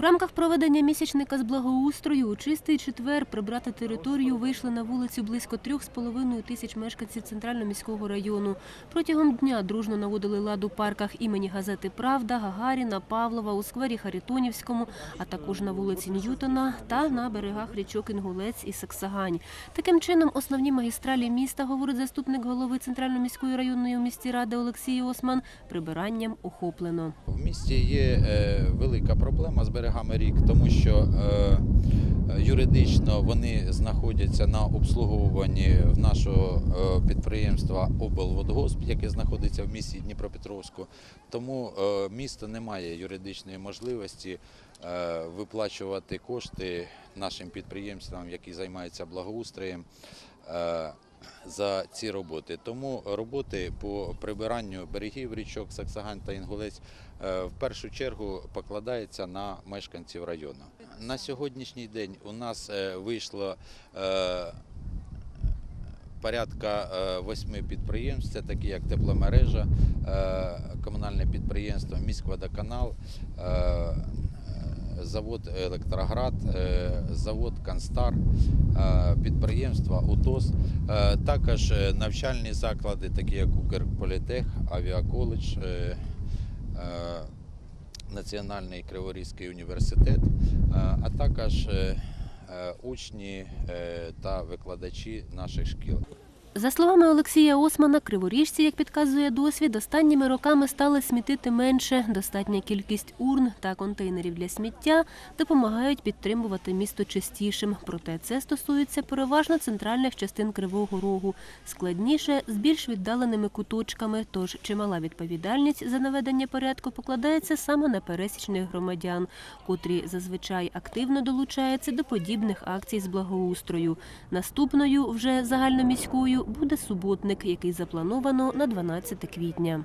В рамках проведення місячника з благоустрою у чистий четвер прибрати територію вийшли на вулицю близько трьох з половиною тисяч мешканців центрально-міського району. Протягом дня дружно наводили лад у парках імені газети Правда, Гагаріна, Павлова, у сквері Харитонівському, а також на вулиці Ньютона та на берегах річок Інгулець і Саксагань. Таким чином, основні магістралі міста, говорить заступник голови центрально-міської районної місті ради Олексій Осман, прибиранням охоплено. В місті є е, велика проблема з берегами рік, тому що е, юридично вони знаходяться на обслуговуванні в нашого е, підприємства облводгосп, яке знаходиться в місті Дніпропетровську. Тому е, місто не має юридичної можливості виплачувати кошти нашим підприємствам, які займаються благоустроєм. За ці роботи. Тому роботи по прибиранню берегів річок Саксагань та Інгулець е, в першу чергу покладається на мешканців району. На сьогоднішній день у нас е, вийшло е, порядка восьми підприємств, це такі як тепломережа, комунальне підприємство, міськводоканал, завод Електроград, е, завод Канстар, е, підприємства УТОС, е, також навчальні заклади, такі як Укрполітех, Авіаколедж, Національний Криворізький університет, а також учні та викладачі наших шкіл. За словами Олексія Османа, криворіжці, як підказує досвід, останніми роками стали смітити менше. Достатня кількість урн та контейнерів для сміття допомагають підтримувати місто чистішим. Проте це стосується переважно центральних частин Кривого Рогу. Складніше з більш віддаленими куточками. Тож чимала відповідальність за наведення порядку покладається саме на пересічних громадян, котрі зазвичай активно долучаються до подібних акцій з благоустрою. Наступною вже загальноміською буде суботник, який заплановано на 12 квітня.